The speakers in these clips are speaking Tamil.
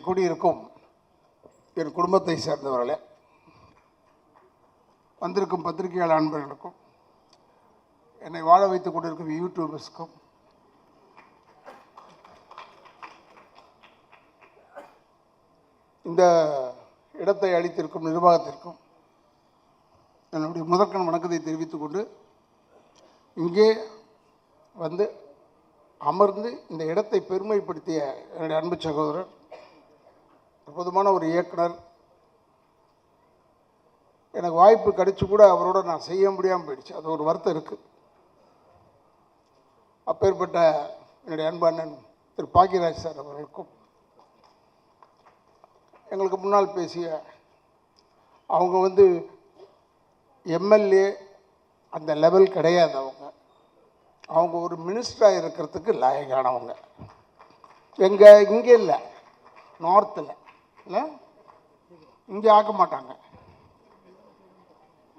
இங்கே கூடியிருக்கும் என் குடும்பத்தை சேர்ந்தவர்களே வந்திருக்கும் பத்திரிகையாளர் அன்பர்களுக்கும் என்னை வாழ வைத்துக் கொண்டிருக்கும் யூடியூபர்ஸ்க்கும் இந்த இடத்தை அளித்திருக்கும் நிர்வாகத்திற்கும் என்னுடைய முதற்கண் வணக்கத்தை தெரிவித்துக் கொண்டு இங்கே வந்து அமர்ந்து இந்த இடத்தை பெருமைப்படுத்திய என்னுடைய அன்பு சகோதரர் அற்புதமான ஒரு இயக்குனர். எனக்கு வாய்ப்பு கிடைச்சி கூட அவரோட நான் செய்ய முடியாமல் போயிடுச்சு. அது ஒரு வருத்தம் இருக்குது அப்பேற்பட்ட என்னுடைய அன்பு அண்ணன் திரு பாக்கியராஜ் சார் அவர்களுக்கும் எங்களுக்கு முன்னால் பேசிய அவங்க வந்து எம்எல்ஏ அந்த லெவல் கிடையாது அவங்க. அவங்க ஒரு மினிஸ்டராக இருக்கிறதுக்கு லாயக்கானவங்க. எங்கே இங்கே இல்லை நார்த்தில் இல்லை? இங்கே ஆக்க மாட்டாங்க.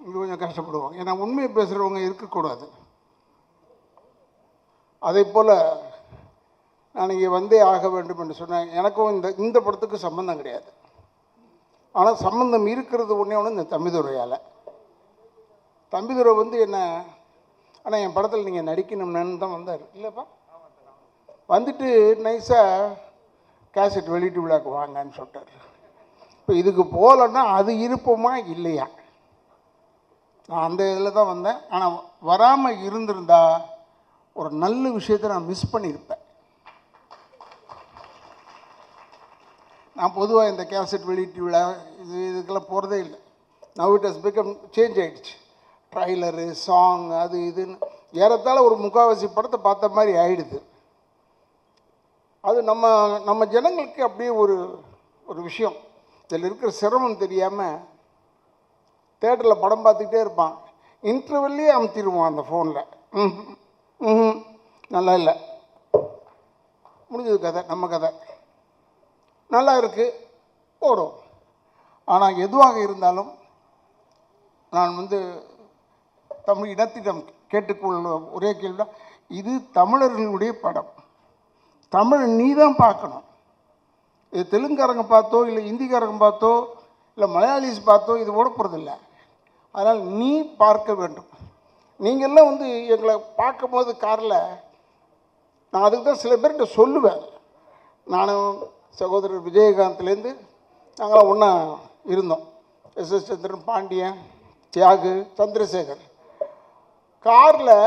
இங்கே கொஞ்சம் கஷ்டப்படுவாங்க. ஏன்னா உண்மையை பேசுகிறவங்க இருக்கக்கூடாது. அதே போல் நான் இங்கே வந்தே ஆக வேண்டும் என்று சொன்னேன். எனக்கும் இந்த இந்த படத்துக்கு சம்மந்தம் கிடையாது. ஆனால் சம்மந்தம் இருக்கிறது ஒன்றே ஒன்று இந்த தம்பிதுரையால் தம்பிதுரை வந்து என்ன ஆனால் என் படத்தில் நீங்கள் நடிக்கணும்னு தான் வந்தார். இல்லைப்பா. வந்துட்டு நைஸாக கேசட் வெளியீட்டு விழாக்கு வாங்கன்னு சொல்லிட்டார். இப்போ இதுக்கு போகலன்னா அது இருப்போமா இல்லையா? நான் அந்த இதில் தான் வந்தேன். ஆனால் வராமல் இருந்திருந்தா ஒரு நல்ல விஷயத்தை நான் மிஸ் பண்ணியிருப்பேன். நான் பொதுவாக இந்த கேசட் வெளியீட்டு விழா இது இதுக்கெல்லாம் போகிறதே இல்லை. Now it has become change ஆகிடுச்சு ட்ரைலரு சாங் அது இதுன்னு. ஏறத்தாழ ஒரு முக்கால்வாசி படத்தை பார்த்த மாதிரி ஆகிடுது அது நம்ம நம்ம ஜனங்களுக்கு அப்படியே ஒரு ஒரு விஷயம். இதில் இருக்கிற சிரமம் தெரியாமல் தேட்டரில் படம் பார்த்துக்கிட்டே இருப்பான். இன்டர்வெல்லையே அமுத்திடுவான் அந்த ஃபோனில் ம் நல்லா இல்லை. முடிஞ்சது கதை நம்ம கதை. நல்லா இருக்குது ஓடும். ஆனால் எதுவாக இருந்தாலும் நான் வந்து தமிழ் இனத்திடம் கேட்டுக்கொள்ள ஒரே கேள்வி இது தமிழர்களுடைய படம். தமிழ் நீ தான் பார்க்கணும். இது தெலுங்குக்காரங்க பார்த்தோ இல்லை ஹிந்திக்காரங்க பார்த்தோ இல்லை மலையாளிஸ் பார்த்தோ இது ஓட போகிறதில்ல அதனால் நீ பார்க்க வேண்டும். நீங்கள்லாம் வந்து எங்களை பார்க்கும்போது காரில் நான் அதுக்கு தான் சில பேர்கிட்ட சொல்லுவேன். நானும் சகோதரர் விஜயகாந்த்லேருந்து நாங்களாம் ஒன்றா இருந்தோம். S S Chandran Pandian Thiyagu Chandrasekar. காரில்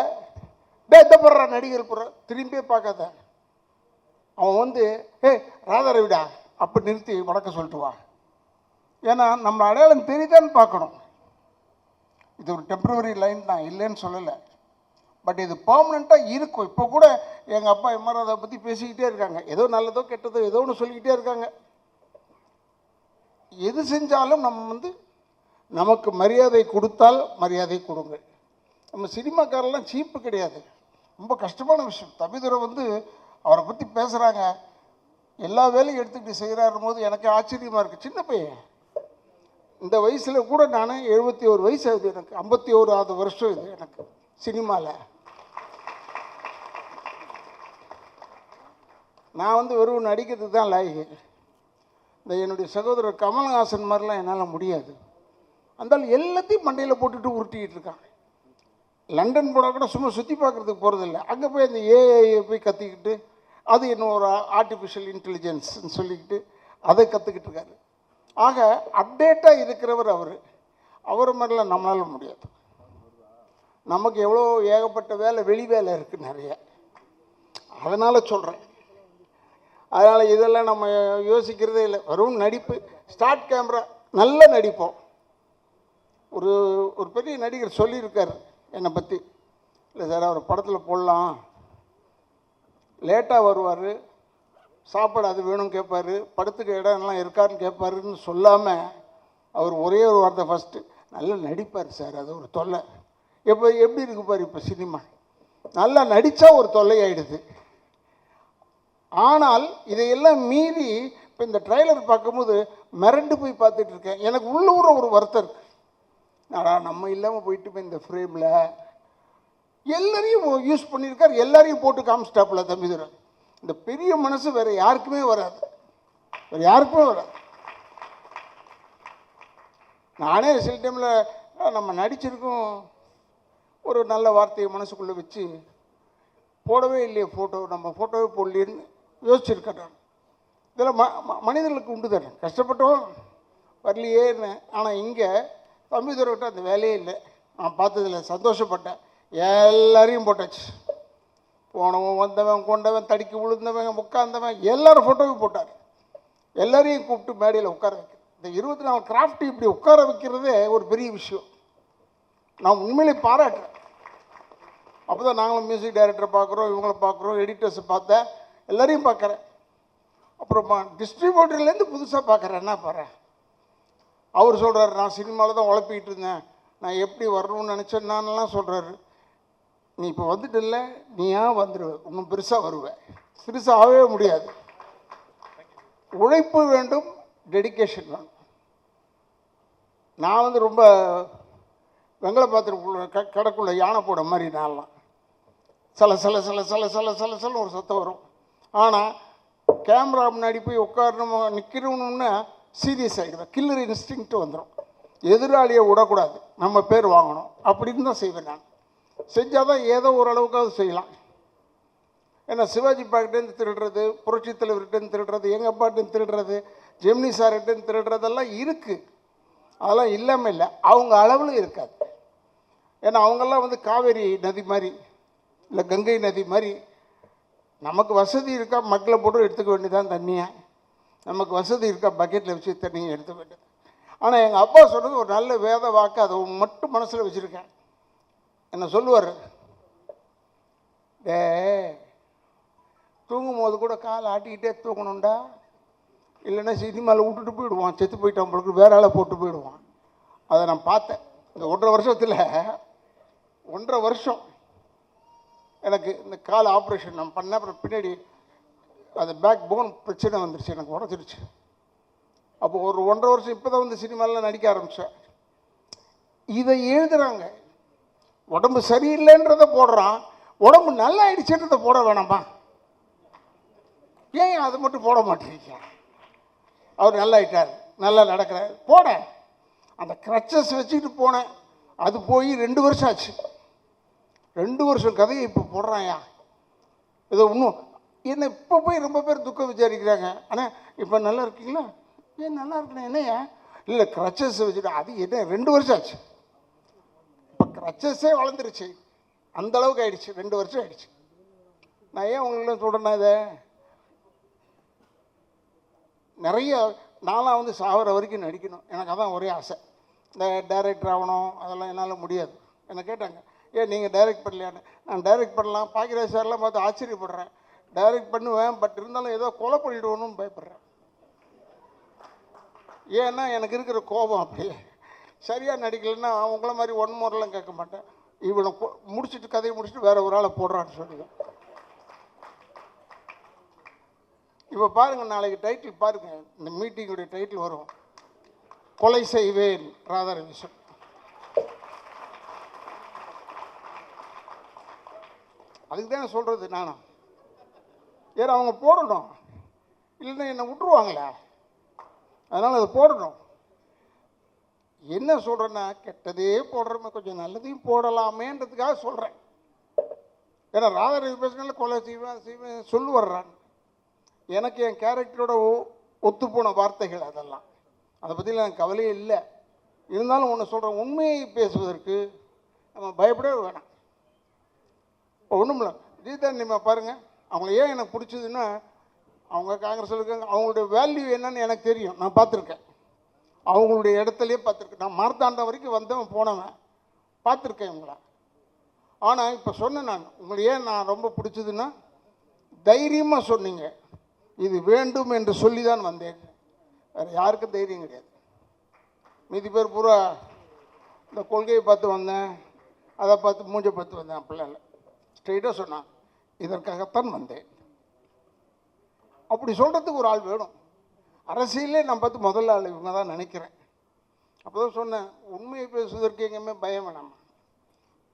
பேத்தப்படுற நடிகர் புற திரும்பியே பார்க்காத. அவன் வந்து ஏ ராதாரவிடா அப்படி நிறுத்தி வணக்கம் சொல்லிட்டு வா. ஏன்னா நம்ம அடையாளம் தெரியுதான்னு பார்க்கணும். இது ஒரு டெம்பரவரி லைன் தான் இல்லைன்னு சொல்லலை. பட் இது பர்மனெண்ட்டாக இருக்கும். இப்போ கூட எங்கள் அப்பா எம்ஆர் அதை பற்றி பேசிக்கிட்டே இருக்காங்க. ஏதோ நல்லதோ கெட்டதோ ஏதோ ஒன்று சொல்லிக்கிட்டே இருக்காங்க. எது செஞ்சாலும் நம்ம வந்து நமக்கு மரியாதை கொடுத்தால் மரியாதை கொடுங்க. நம்ம சினிமாக்காரெல்லாம் சீப்பு கிடையாது. ரொம்ப கஷ்டமான விஷயம். தபிதுரை வந்து அவரை பற்றி பேசுகிறாங்க எல்லா வேலையும் எடுத்துக்கிட்டு செய்கிறாரும் போது எனக்கு ஆச்சரியமாக இருக்குது சின்ன பையன். இந்த வயசில் கூட நான் எழுபத்தி ஒரு வயசு ஆகுது எனக்கு. ஐம்பத்தி ஓராவது வருஷம் இது எனக்கு சினிமாவில் நான் வந்து வெறும் நடிக்கிறது தான் லாயகு. இந்த என்னுடைய சகோதரர் கமல்ஹாசன் மாதிரிலாம் என்னால் முடியாது. அந்தாலும் எல்லாத்தையும் மண்டையில் போட்டுட்டு உருட்டிக்கிட்டு இருக்கான். லண்டன் போனால் கூட சும்மா சுற்றி பார்க்குறதுக்கு போகிறதில்ல அங்கே போய் அந்த ஏஐ போய் கற்றுக்கிட்டு அது இன்னும் ஒரு ஆர்டிஃபிஷியல் இன்டெலிஜென்ஸ்ன்னு சொல்லிக்கிட்டு அதை கற்றுக்கிட்டு இருக்காரு. ஆக அப்டேட்டாக இருக்கிறவர் அவர். அவரை மாதிரிலாம் நம்மளால முடியாது. நமக்கு எவ்வளோ ஏகப்பட்ட வேலை வெளி வேலை இருக்குது நிறைய. அதனால் சொல்கிறேன் அதனால் இதெல்லாம் நம்ம யோசிக்கிறதே இல்லை. வெறும் நடிப்பு. ஸ்டார்ட் கேமரா நல்ல நடிப்போம். ஒரு ஒரு பெரிய நடிகர் சொல்லியிருக்கார் என்னை பற்றி இல்லை சார் அவர் படத்தில் போடலாம். லேட்டாக வருவார். சாப்பாடு அது வேணும் கேட்பார் படுத்துக்க இடம் எல்லாம் இருக்காருன்னு கேட்பாருன்னு சொல்லாமல் அவர் ஒரே ஒரு வார்த்தை ஃபஸ்ட்டு நல்லா நடிப்பார் சார். அது ஒரு தொல்லை. எப்போ எப்படி இருக்கு பாரு இப்போ சினிமா. நல்லா நடித்தா ஒரு தொல்லையாயிடுது. ஆனால் இதையெல்லாம் மீறி இப்போ இந்த ட்ரைலர் பார்க்கும்போது மிரண்டு போய் பார்த்துட்டு இருக்கேன். எனக்கு உள்ளூர ஒரு வருத்தம் இருக்கு. நம்ம இல்லாமல் போயிட்டு போய் இந்த ஃப்ரேமில் எல்லாரையும் யூஸ் பண்ணியிருக்கார். எல்லாரையும் போட்டு காமிச்சிட்டாப்புல தம்பிதுரை இந்த பெரிய மனசு வேறு யாருக்குமே வராது. வேறு யாருக்குமே வராது. நானே சில டைமில் நம்ம நடிச்சிருக்கோம். ஒரு நல்ல வார்த்தையை மனசுக்குள்ளே வச்சு போடவே இல்லையே ஃபோட்டோ நம்ம ஃபோட்டோவே போடலேன்னு யோசிச்சிருக்கேன் நான். இதில் ம ம- மனிதர்களுக்கு உண்டு தரேன் கஷ்டப்பட்டோம் வரலையேன்னு. ஆனால் இங்கே தம்பிதுரைகிட்ட அந்த வேலையே இல்லை. நான் பார்த்ததுல சந்தோஷப்பட்டேன். எல்லாரையும் போட்டாச்சு. போனவன் வந்தவன் கொண்டவன் தடுக்கி விழுந்தவன் உட்கார்ந்தவன் எல்லாரும் ஃபோட்டோவும் போட்டார். எல்லாரையும் கூப்பிட்டு மேடையில் உட்கார வைக்க. இந்த இருபத்தி நாலு கிராஃப்ட் இப்படி உட்கார வைக்கிறதே ஒரு பெரிய விஷயம். நான் உண்மையிலே பாராட்டுறேன். அப்போ தான் நாங்களும் மியூசிக் டைரக்டரை பார்க்குறோம் இவங்களை பார்க்குறோம் எடிட்டர்ஸை பார்த்தேன் எல்லாரையும் பார்க்குறேன். அப்புறமா டிஸ்ட்ரிபியூட்டர்லேருந்து புதுசாக பார்க்குறேன் என்ன பாரு. அவர் சொல்கிறாரு நான் சினிமாவில் தான் உழப்பிக்கிட்டு இருந்தேன். நான் எப்படி வரணும்னு நினச்சேன் நான்லாம் சொல்கிறாரு நீ இப்போ வந்துட்டில்ல நீ ஏன் வந்துடுவ இன்னும் பெருசாக வருவ. பெருசாக ஆகவே முடியாது. உழைப்பு வேண்டும் டெடிகேஷன் வேணும். நான் வந்து ரொம்ப வெங்கல பாத்திரக்குள்ள க கடைக்குள்ள யானை போட மாதிரி நான்லாம். சில சில சில சில சல சில சில ஒரு சத்தம் வரும். ஆனால் கேமரா முன்னாடி போய் உட்காரணும் நிற்கிறோம்னா சீரியஸ் ஆகிடுவேன் கில்லர் இன்ஸ்டிங்க்ட் வந்துடும் எதிராளியை விடக்கூடாது. நம்ம பேர் வாங்கணும். அப்படின்னு தான் செய்வேன் நான். செஞ்சால் தான் ஏதோ ஓரளவுக்காவது செய்யலாம். ஏன்னா சிவாஜி பாக்கிட்டேருந்து திருடுறது புரட்சி தலைவர்கிட்டேருந்து திருடுறது எங்கள் அப்பாட்டேருந்து திருடுறது ஜெமினி சார்கிட்டேருந்து திருடுறதெல்லாம் இருக்குது அதெல்லாம் இல்லாமல் இல்லை. அவங்க அளவில் இருக்காது. ஏன்னா அவங்கெல்லாம் வந்து காவேரி நதி மாதிரி இல்லை கங்கை நதி மாதிரி நமக்கு வசதி இருக்கா மக்களை போட்டு எடுத்துக்க வேண்டியதான் தண்ணியை. நமக்கு வசதி இருக்கா பக்கெட்டில் வச்சு தண்ணியை எடுத்துக்க வேண்டியது ஆனால் எங்கள் அப்பா சொன்னது ஒரு நல்ல வேத வாக்கு அதை மட்டும் மனசில் வச்சுருக்கேன். என்ன சொல்லுவார்? டே தூங்கும் போது கூட காலை ஆட்டிக்கிட்டே தூங்கணும்டா. இல்லைன்னா சினிமாவில் விட்டுட்டு போயிடுவான். செத்து போயிட்டான் உங்களுக்கு வேற ஆளை போட்டு போயிடுவான். அதை நான் பார்த்தேன். இந்த ஒன்றரை வருஷத்தில் ஒன்றரை வருஷம் எனக்கு இந்த கால் ஆப்ரேஷன் நான் பண்ண அப்புறம் பின்னாடி அந்த பேக் போன் பிரச்சனை வந்துருச்சு. எனக்கு உடச்சிருச்சு அப்போ ஒரு ஒன்றரை வருஷம் இப்போ தான் வந்து சினிமாலாம் நடிக்க ஆரம்பித்தேன் இதை எழுதுகிறாங்க உடம்பு சரியில்லைன்றதை போடுறான். உடம்பு நல்லா ஆயிடுச்சுன்றதை போட வேணாமா? ஏன் அதை மட்டும் போட மாட்டேங்க அவர் நல்லா ஆயிட்டார் நல்லா நடக்கிறார். போட. அந்த க்ரச்சஸ் வச்சுக்கிட்டு போனேன். அது போய் ரெண்டு வருஷம் ஆச்சு. ரெண்டு வருஷம் கதையை இப்போ போடுறாயா? ஏதோ இன்னும் என்ன இப்போ போய் ரொம்ப பேர் துக்கம் விசாரிக்கிறாங்க. ஆனால் இப்போ நல்லா இருக்கீங்களா? ஏன் நல்லா இருக்கணும் என்னையா இல்லை க்ரச்சஸ் வச்சுட்டு அது என்ன ரெண்டு வருஷம் ஆச்சு. க்ரச்சஸே வளர்ந்துருச்சு. அந்த அளவுக்கு ஆயிடுச்சு. ரெண்டு வருஷம் ஆயிடுச்சு. நான் ஏன் உங்களுக்குலாம் சொல்கிறேன்னா இதை? நிறைய நானாக வந்து சாகிற வரைக்கும் நடிக்கணும். எனக்கு அதான் ஒரே ஆசை. இந்த டைரக்டர் ஆகணும். அதெல்லாம் என்னால் முடியாது. என்னை கேட்டாங்க ஏன் நீங்கள் டைரக்ட் பண்ணலையான்னு? நான் டைரக்ட் பண்ணலாம். பாக்கியராஜ் சார்லாம் பார்த்து ஆச்சரியப்படுறேன். டைரக்ட் பண்ணுவேன். பட் இருந்தாலும் ஏதோ கொலை பண்ணிடுவோன்னு பயப்படுறேன். ஏன்னா எனக்கு இருக்கிற கோபம் அப்படியே. சரியாக நடிக்கலைன்னா உங்கள மாதிரி ஒன் மோரெலாம் கேட்க மாட்டேன். இவனை கொ- முடிச்சிட்டு கதையை முடிச்சுட்டு வேற ஒரு ஆளை போடுறான்னு சொல்லுவேன் இப்போ பாருங்கள் நாளைக்கு டைட்டில் பாருங்கள் இந்த மீட்டிங்குடைய டைட்டில் வரும். கொலை செய்வேன் ராதாரவிசன். அதுக்கு தான் சொல்கிறது நானும் ஏன்னா அவங்க போடணும். இல்லைன்னா என்னை விட்டுருவாங்களே? அதனால் அதை போடணும். என்ன சொல்கிறேன்னா கெட்டதே போடுறோமே கொஞ்சம் நல்லதையும் போடலாமேன்றதுக்காக சொல்கிறேன் ஏன்னா ராதாரவி பேசுனால கொலை செய்வேன் செய்வேன் சொல்லு வர்றான் எனக்கு என் கேரக்டரோட ஒத்துப்போன வார்த்தைகள் அதெல்லாம். அதை பற்றியில் எனக்கு கவலையே இல்லை. இருந்தாலும் ஒன்று சொல்கிறேன் உண்மையை பேசுவதற்கு நம்ம பயப்படவே வேணாம். இப்போ ஒன்றும் இல்லை. ஜீதா நிம்மா பாருங்கள் அவங்கள ஏன் எனக்கு பிடிச்சதுன்னா அவங்க காங்கிரஸில் இருக்காங்க அவங்களுடைய வேல்யூ என்னன்னு எனக்கு தெரியும். நான் பார்த்துருக்கேன். அவங்களுடைய இடத்துலையே பார்த்துருக்கேன் நான் மார்த்தாண்டம் வரைக்கும் வந்தவன் போனவன். பார்த்துருக்கேன் இவங்கள. ஆனால் இப்போ சொன்னேன் நான் உங்களை ஏன் நான் ரொம்ப பிடிச்சதுன்னா தைரியமாக சொன்னீங்க. இது வேண்டும் என்று சொல்லி தான் வந்தேன். வேறு யாருக்கும் தைரியம் கிடையாது. மீதி பேர் பூரா இந்த கொள்கையை பார்த்து வந்தேன். அதை பார்த்து மூஞ்சை பார்த்து வந்தேன். அப்படிலாம் இல்லை. ஸ்ட்ரெயிட்டாக சொன்னான். இதற்காகத்தான் வந்தேன். அப்படி சொல்கிறதுக்கு ஒரு ஆள் வேணும். அரசியலே நான் பார்த்து முதல்ல ஆள் இவங்க தான் நினைக்கிறேன். அப்போ தான் சொன்னேன் உண்மையை பேசுவதற்கு எங்கேயுமே பயம் வேணாம்.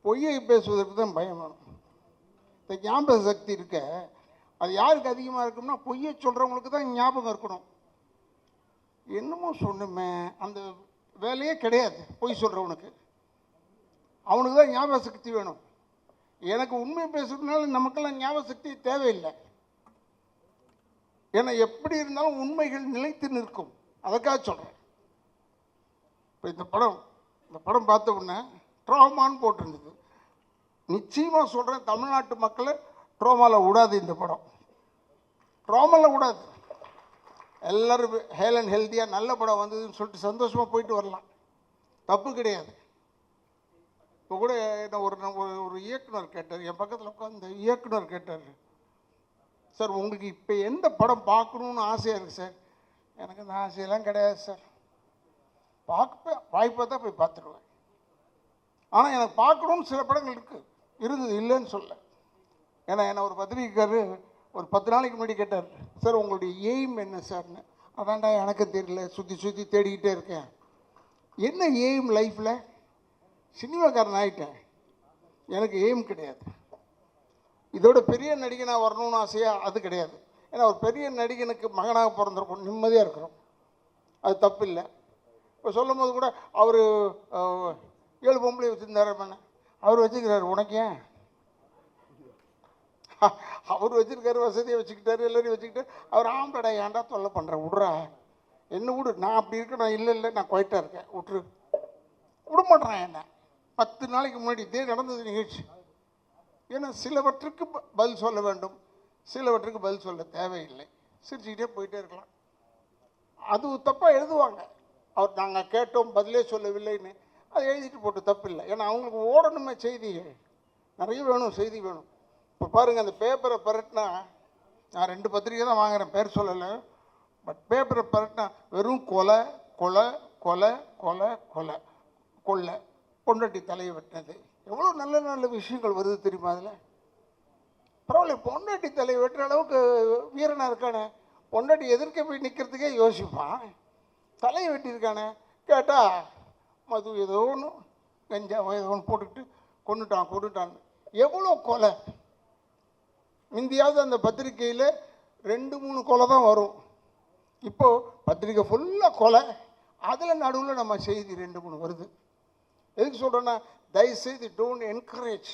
பொய்யை பேசுவதற்கு தான் பயம் வேணும். இந்த ஞாபக சக்தி இருக்க அது யாருக்கு அதிகமாக இருக்கும்னா பொய்யை சொல்கிறவங்களுக்கு தான் ஞாபகம் இருக்கணும். என்னமோ சொன்னுமே அந்த வேலையே கிடையாது பொய் சொல்கிறவனுக்கு அவனுக்கு தான் ஞாபக சக்தி வேணும். எனக்கு உண்மை பேசுறதுனால நமக்கெல்லாம் ஞாபக சக்தி தேவையில்லை. ஏன்னா எப்படி இருந்தாலும் உண்மைகள் நிலைத்து நிற்கும். அதற்காக சொல்கிறேன் இப்போ இந்த படம் இந்த படம் பார்த்த உடனே ட்ராமான்னு போட்டிருந்தது. நிச்சயமாக சொல்கிறேன் தமிழ்நாட்டு மக்களை ட்ரோமாவில் விடாது இந்த படம். ட்ரோமாவில் விடாது. எல்லோரும் ஹேல் அண்ட் ஹெல்த்தியாக நல்ல படம் வந்ததுன்னு சொல்லிட்டு சந்தோஷமாக போயிட்டு வரலாம். தப்பு கிடையாது. இப்போ கூட என்ன ஒரு ஒரு- ஒரு இயக்குனர் கேட்டார் என் பக்கத்தில் உட்காந்து இயக்குனர் கேட்டார் சார் உங்களுக்கு இப்போ எந்த படம் பார்க்கணுன்னு ஆசையாக இருக்குது சார்? எனக்கு அந்த ஆசையெல்லாம் கிடையாது சார். பார்க்க வாய்ப்பாக தான் போய் பார்த்துருவேன் ஆனால் எனக்கு பார்க்கணும்னு சில படங்கள் இருக்குது இருந்தது இல்லைன்னு சொல்ல. ஏன்னா என்னை ஒரு பத்திரிக்கைக்காரு ஒரு பத்து நாளைக்கு முன்னாடி கேட்டார் சார் உங்களுடைய எய்ம் என்ன சார்னு? அதான்டா எனக்கு தெரியல. சுற்றி சுற்றி தேடிக்கிட்டே இருக்கேன். என்ன எய்ம் லைஃப்பில் சினிமாக்காரன் ஆகிட்டேன் எனக்கு எய்ம் கிடையாது. இதோட பெரிய நடிகனாக வரணும்னு ஆசையாக அது கிடையாது. ஏன்னா ஒரு பெரிய நடிகனுக்கு மகனாக பிறந்திருக்கும் நிம்மதியாக இருக்கிறோம் அது தப்பு இல்லை இப்போ சொல்லும் போது கூட அவர் ஏழு பொம்பளை வச்சுருந்தார் அவர் வச்சுக்கிறாரு உனக்கு ஏன்? அவர் வச்சுருக்காரு வசதியை வச்சுக்கிட்டாரு எல்லாரையும் வச்சுக்கிட்டு அவர் ஆம்படா ஏன்டா தொல்லை பண்ணுறேன் விட்றா. என்ன விடு? நான் அப்படி இருக்கேன். இல்லை இல்லை. நான் குவைட்டாக இருக்கேன். விட்ரு விட மாட்டேறான் என்ன? பத்து நாளைக்கு முன்னாடி இதே நடந்தது நிகழ்ச்சி. ஏன்னா சிலவற்றுக்கு ப- பதில் சொல்ல வேண்டும். சிலவற்றுக்கு பதில் சொல்ல தேவையில்லை. சிரிச்சுக்கிட்டே போயிட்டே இருக்கலாம். அது தப்பாக எழுதுவாங்க. அவர் நாங்கள் கேட்டோம் பதிலே சொல்லவில்லைன்னு. அதை எழுதிட்டு போட்டு தப்பு இல்லை ஏன்னா அவங்களுக்கு ஓடணுமே செய்தி நிறைய வேணும் செய்தி வேணும். இப்போ பாருங்கள் அந்த பேப்பரை பரட்டினா நான் ரெண்டு பத்திரிக்கை தான் வாங்குகிறேன் பேர் சொல்லலை. பட் பேப்பரை பரட்டினா வெறும் கொலை கொலை கொலை கொலை கொலை. கொள்ளை. பொண்டாட்டி தலையை வெட்டினது. எவ்வளோ நல்ல நல்ல விஷயங்கள் வருது தெரியுமா அதில்? பரவாயில்ல பொண்டாட்டி தலையை வெட்டுற அளவுக்கு வீரனாக இருக்கானே? பொண்டாட்டி எதிர்க்க போய் நிற்கிறதுக்கே யோசிப்பான். தலையை வெட்டியிருக்கானே? கேட்டால் மது ஏதோ ஒன்று கஞ்சாவோ ஏதோ ஒன்று போட்டுக்கிட்டு கொண்டுட்டான் கொண்டுட்டான் எவ்வளோ கொலை? முந்தியாவது அந்த பத்திரிக்கையில் ரெண்டு மூணு கொலை தான் வரும். இப்போது பத்திரிக்கை ஃபுல்லாக கொலை. அதில் நடுவில் நம்ம செய்தி ரெண்டு மூணு வருது. எதுக்கு சொல்கிறேன்னா தயவுசெய்து டோன்ட் என்கரேஜ்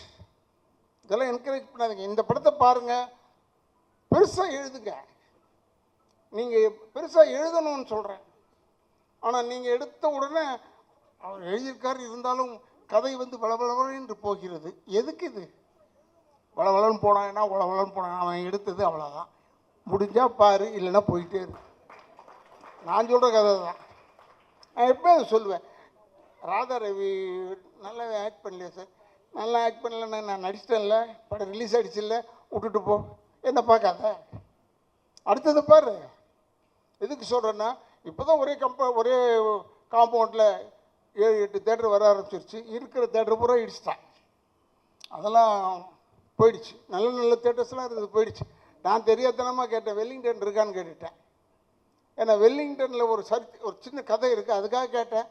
இதெல்லாம் என்கரேஜ் பண்ணாதீங்க. இந்த படத்தை பாருங்கள் பெருசாக எழுதுங்க. நீங்கள் பெருசாக எழுதணும்னு சொல்கிறேன் ஆனால் நீங்கள் எடுத்த உடனே அவர் எழுதியிருக்காரு. இருந்தாலும் கதை வந்து வளவளவென்று போகிறது. எதுக்கு இது? வளவளன்னு போனான்னா வளவளன்னு போனான். அவன் எடுத்தது அவ்வளோதான் முடிஞ்சால் பாரு இல்லைன்னா போயிட்டே இரு. நான் சொல்கிற கதை தான் நான் எப்போ அதை சொல்லுவேன். ராதா ரவி நல்லாவே ஆக்ட் பண்ணலையா சார் நல்லா ஆக்ட் பண்ணலன்னா நான் நடிச்சிட்டேன்ல படம் ரிலீஸ் ஆகிடுச்சுல்ல விட்டுட்டு போ. என்ன பார்க்காத? அடுத்தது பாரு. எதுக்கு சொல்கிறேன்னா இப்போ தான் ஒரே கம்ப ஒரே காம்பவுண்டில் ஏழு எட்டு தேட்டர் வர ஆரம்பிச்சிருச்சு. இருக்கிற தேட்டர் பூரா இடிச்சிட்டான் அதெல்லாம் போயிடுச்சு. நல்ல நல்ல தேட்டர்ஸ்லாம் இருந்தது போயிடுச்சு. நான் தெரியாதனமாக கேட்டேன் வெல்லிங்டன் இருக்கான்னு கேட்டுட்டேன். ஏன்னா வெல்லிங்டனில் ஒரு சரி ஒரு சின்ன கதை இருக்குது அதுக்காக கேட்டேன்.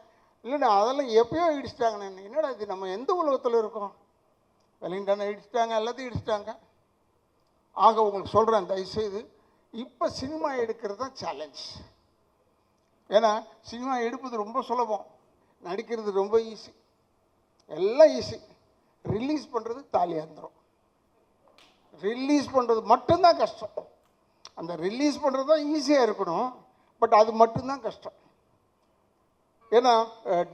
இல்லைண்ணா அதெல்லாம் எப்பயோ இடிச்சிட்டாங்கண்ணே. என்னடா இது நம்ம எந்த உலகத்தில் இருக்கோம்? வெலிங்டனை இடிச்சிட்டாங்க எல்லாத்தையும் இடிச்சிட்டாங்க. ஆக உங்களுக்கு சொல்கிறேன் தயவுசெய்து இப்போ சினிமா எடுக்கிறது தான் சேலஞ்ச் ஏன்னா சினிமா எடுப்பது ரொம்ப சுலபம். நடிக்கிறது ரொம்ப ஈஸி எல்லாம் ஈஸி ரிலீஸ் பண்ணுறது தாலியாந்திரம் ரிலீஸ் பண்ணுறது மட்டும்தான் கஷ்டம். அந்த ரிலீஸ் பண்ணுறது தான் ஈஸியாக இருக்கணும். பட் அது மட்டும்தான் கஷ்டம். ஏன்னா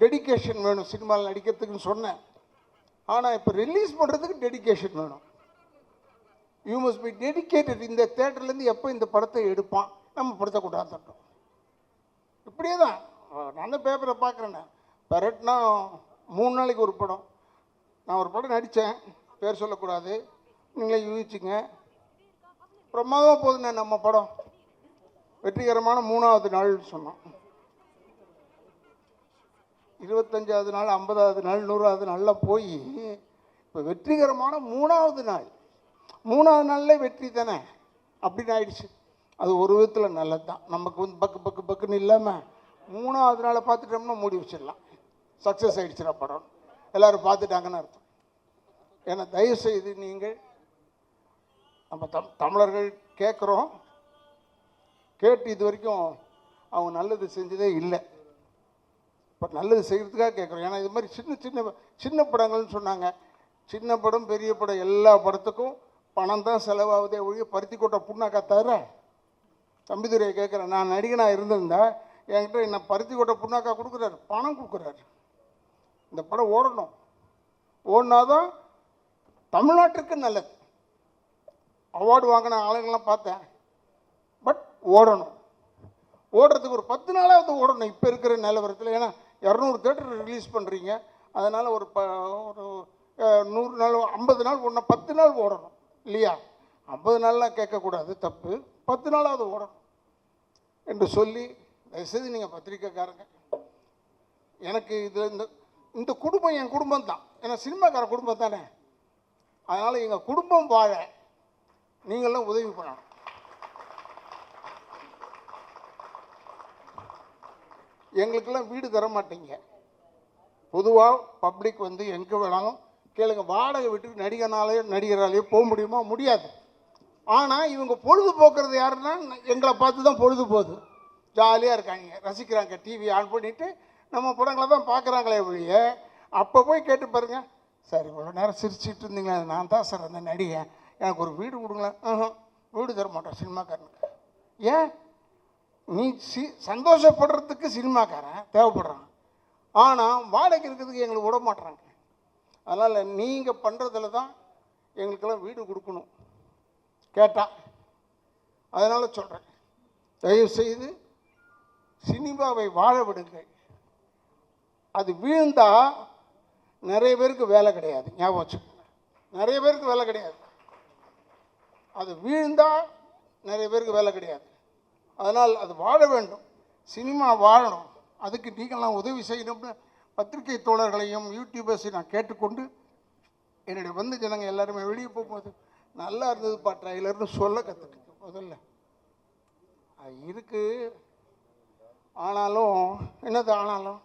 டெடிகேஷன் வேணும். சினிமாவில் நடிக்கிறதுக்குன்னு சொன்னேன். ஆனால் இப்போ ரிலீஸ் பண்ணுறதுக்கு டெடிகேஷன் வேணும். யூ மஸ்ட் பி டெடிகேட்டட் இந்த தேட்டர்லேருந்து எப்போ இந்த படத்தை எடுப்பான்? நம்ம படத்தை கொண்டாந்துட்டோம் இப்படியே தான். நான் பேப்பரை பார்க்குறேண்ணே பெரட்னா மூணு நாளைக்கு ஒரு படம். நான் ஒரு படம் நடித்தேன். பேர் சொல்லக்கூடாது. நீங்களே யூகிச்சிங்க. பிரமாதமாக போகுதுண்ணே நம்ம படம். வெற்றிகரமான மூணாவது நாள்னு சொன்னோம். இருபத்தஞ்சாவது நாள் ஐம்பதாவது நாள் நூறாவது நாளில் போய் இப்போ வெற்றிகரமான மூணாவது நாள். மூணாவது நாளில் வெற்றி தானே? அப்படின்னு ஆயிடுச்சு. அது ஒரு விதத்தில் நல்லது தான். நமக்கு வந்து பக்கு பக்கு பக்குன்னு இல்லாமல் மூணாவது நாளை பார்த்துட்டோம்னா மூடி வச்சிடலாம். சக்ஸஸ் ஆகிடுச்சுடா படம். எல்லோரும் பார்த்துட்டாங்கன்னு அர்த்தம். ஏன்னா தயவு செய்து நீங்கள் நம்ம தம் தமிழர்கள் கேட்குறோம் கேட்டு இது வரைக்கும் அவங்க நல்லது செஞ்சதே இல்லை. இப்போ நல்லது செய்கிறதுக்காக கேட்குறோம். ஏன்னா இது மாதிரி சின்ன சின்ன சின்ன படங்கள்னு சொன்னாங்க. சின்ன படம் பெரிய படம் எல்லா படத்துக்கும் பணம் தான் செலவாகுதே ஒழிய பருத்தி கொட்டை புண்ணாக்கா தவிர தம்பிதுரையை கேட்குறேன் நான் நடிகனாக இருந்திருந்தா என்கிட்ட என்ன பருத்தி கொட்டை புண்ணாக்கா கொடுக்குறாரு. பணம் கொடுக்குறாரு. இந்த படம் ஓடணும். ஓடினாதான் தமிழ்நாட்டுக்கு நல்லது. அவார்டு வாங்கின ஆளுங்கள்லாம் பார்த்தேன். பட் ஓடணும். ஓடுறதுக்கு ஒரு பத்து நாளாவது ஓடணும். இப்போ இருக்கிற நிலவரத்தில். ஏன்னா இரநூறு தேட்டர் ரிலீஸ் பண்ணுறீங்க அதனால் ஒரு ப ஒரு நூறு நாள் ஐம்பது நாள் ஒன்று பத்து நாள் ஓடணும். இல்லையா? ஐம்பது நாள்லாம் கேட்கக்கூடாது. தப்பு. பத்து நாளாவது ஓடணும். என்று சொல்லி தயவுசெய்து நீங்கள் பத்திரிக்கைக்காரங்க. எனக்கு இதில் இந்த இந்த குடும்பம் என் குடும்பம் தான் ஏன்னா சினிமாக்கார குடும்பம் தானே. அதனால் எங்கள் குடும்பம் வாழ நீங்களாம் உதவி பண்ணணும். எங்களுக்கெல்லாம் வீடு தர மாட்டீங்க பொதுவாக பப்ளிக் வந்து எங்கே வேணாலும் கேளுங்க வாடகை விட்டு நடிகனாலேயோ நடிகராலேயோ போக முடியுமா? முடியாது. ஆனால் இவங்க பொழுது போக்குறது யாருன்னா எங்களை பார்த்து தான் பொழுது போகுது ஜாலியாக இருக்காங்க ரசிக்கிறாங்க டிவி ஆன் பண்ணிவிட்டு நம்ம படங்களை தான் பார்க்குறாங்களே ஒழிய அப்போ போய் கேட்டு பாருங்கள் சார் இவ்வளோ நேரம் சிரிச்சிட்டு இருந்தீங்களே நான் தான் சார் அந்த நடிகன். எனக்கு ஒரு வீடு கொடுங்களேன். வீடு தர மாட்டோம் சினிமாக்காரனுக்கு. ஏன்? நீ சி சந்தோஷப்படுறதுக்கு சினிமாக்காரன் தேவைப்படுறான். ஆனால் வாடகை இருக்கிறதுக்கு எங்களுக்கு விட மாட்றாங்க. அதனால் நீங்கள் பண்ணுறதுல தான் எங்களுக்கெல்லாம் வீடு கொடுக்கணும். கேட்டால் அதனால் சொல்கிறேன் தயவுசெய்து சினிமாவை வாழ விடுங்கள். அது வீழ்ந்தால் நிறைய பேருக்கு வேலை கிடையாது. ஞாபகம் வச்சுக்கோங்க. நிறைய பேருக்கு வேலை கிடையாது. அது வீழ்ந்தால் நிறைய பேருக்கு வேலை கிடையாது. அதனால் அது வாழ வேண்டும். சினிமா வாழணும். அதுக்கு நீங்களாம் உதவி செய்யணும்னு பத்திரிகை தோழர்களையும் யூடியூபர்ஸையும் நான் கேட்டுக்கொண்டு என்னுடைய வந்து ஜனங்க எல்லாருமே வெளியே போகும்போது நல்லா இருந்ததுப்பா ட்ரைலர்னு சொல்ல கற்றுக்கிட்டு முதல்ல. அது இருக்குது ஆனாலும் என்னது ஆனாலும்?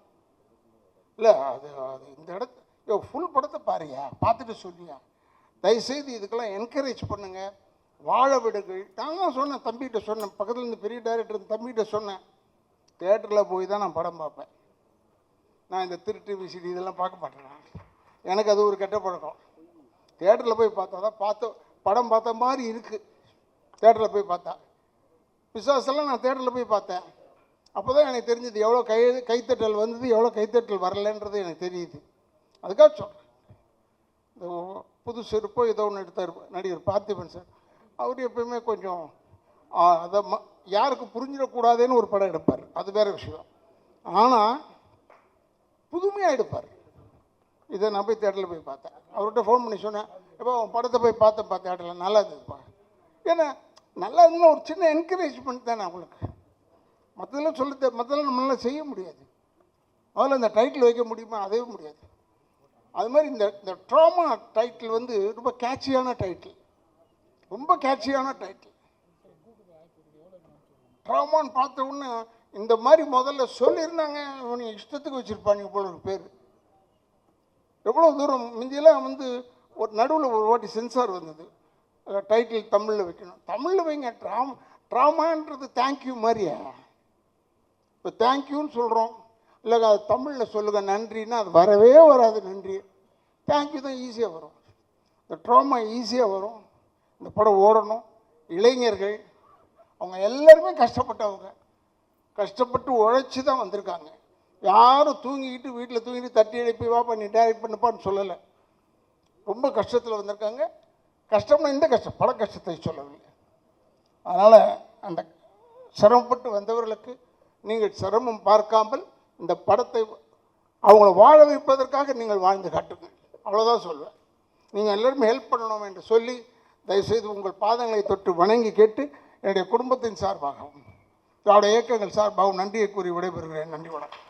இல்லை அது அது இந்த இடத்து ஃபுல் படத்தை பாருயா பார்த்துட்டு சொல்லியா தயவுசெய்து இதுக்கெல்லாம் என்கரேஜ் பண்ணுங்கள் வாழ விடுங்கள். நான் தான் சொன்னேன் தம்பிகிட்ட சொன்னேன். பக்கத்தில் இருந்து பெரிய டைரக்டர் தம்பிகிட்ட சொன்னேன். தேட்டரில் போய் தான் நான் படம் பார்ப்பேன். நான் இந்த திருட்டு விசிடி இதெல்லாம் பார்க்க மாட்டேன்? எனக்கு அது ஒரு கெட்ட பழக்கம். தேட்டரில் போய் பார்த்தா தான் பார்த்த படம் பார்த்த மாதிரி இருக்குது தேட்டரில் போய் பார்த்தா. பிசாசெல்லாம் நான் தேட்டரில் போய் பார்த்தேன். அப்போ தான் எனக்கு தெரிஞ்சது எவ்வளோ கை கைத்தட்டல் வந்தது எவ்வளோ கைத்தட்டல் வரலன்றது எனக்கு தெரியுது. அதுக்காக சொல்கிறேன் இந்த புது செருப்போ ஏதோ ஒன்று எடுத்தார் நடிகர் பார்த்திபன் சார். அவர் எப்பயுமே கொஞ்சம் அதை ம யாருக்கு புரிஞ்சிடக்கூடாதுன்னு ஒரு படம் எடுப்பார். அது வேறு விஷயம். ஆனால் புதுமையாக எடுப்பார். இதை நான் போய் தேட்டரில் போய் பார்த்தேன். அவர்கிட்ட ஃபோன் பண்ணி சொன்னேன். எப்போ உன் படத்தை போய் பார்த்தேன்ப்பா தேட்டரில். நல்லா இருந்ததுப்பா. ஏன்னா நல்லா இருந்தால் ஒரு சின்ன என்கரேஜ்மெண்ட் தானே அவங்களுக்கு. மற்றதெல்லாம் சொல்ல மற்றதெல்லாம் நம்மளால செய்ய முடியாது. முதல்ல இந்த டைட்டில் வைக்க முடியுமா? அதே முடியாது. அது மாதிரி இந்த இந்த ட்ராமா டைட்டில் வந்து ரொம்ப கேட்சியான டைட்டில் ரொம்ப கேட்சியான டைட்டில் ட்ராமான்னு பார்த்த உடனே இந்த மாதிரி முதல்ல சொல்லியிருந்தாங்க இவனுங்க இஷ்டத்துக்கு வச்சுருப்பாங்க போல ஒரு பேர். எவ்வளோ தூரம் முந்தியெல்லாம் வந்து ஒரு நடுவில் ஒரு வாட்டி சென்சார் வந்தது. டைட்டில் தமிழில் வைக்கணும். தமிழில் வைங்க ட்ராமா ட்ராமான்றது தேங்க்யூ மாதிரியா? இப்போ தேங்க்யூன்னு சொல்கிறோம் இல்லை அது தமிழில் சொல்லுங்கள் நன்றின்னா அது வரவே வராது நன்றி தேங்க்யூ தான் ஈஸியாக வரும். இந்த ட்ராமா ஈஸியாக வரும். இந்த படம் ஓடணும். இளைஞர்கள் அவங்க எல்லாருமே கஷ்டப்பட்டவங்க. கஷ்டப்பட்டு உழைச்சி தான் வந்திருக்காங்க. யாரும் தூங்கிக்கிட்டு வீட்டில் தூங்கிட்டு தட்டி எழுப்பி வா பண்ணி டைரக்ட் பண்ணுப்பான்னு சொல்லலை. ரொம்ப கஷ்டத்தில் வந்திருக்காங்க. கஷ்டம்னா இந்த கஷ்டம் பல கஷ்டத்தை சொல்லவில்லை. அதனால் அந்த சிரமப்பட்டு வந்தவர்களுக்கு நீங்கள் சிரமம் பார்க்காமல் இந்த படத்தை அவங்கள வாழ வைப்பதற்காக நீங்கள் வாழ்ந்து காட்டுங்கள். அவ்வளோதான் சொல்வேன். நீங்கள் எல்லோருமே ஹெல்ப் பண்ணணும் என்று சொல்லி தயவுசெய்து உங்கள் பாதங்களை தொட்டு வணங்கி கேட்டு என்னுடைய குடும்பத்தின் சார்பாகவும் திராவிட இயக்கங்கள் சார்பாகவும் நன்றியை கூறி விடைபெறுகிறேன். நன்றி வணக்கம்.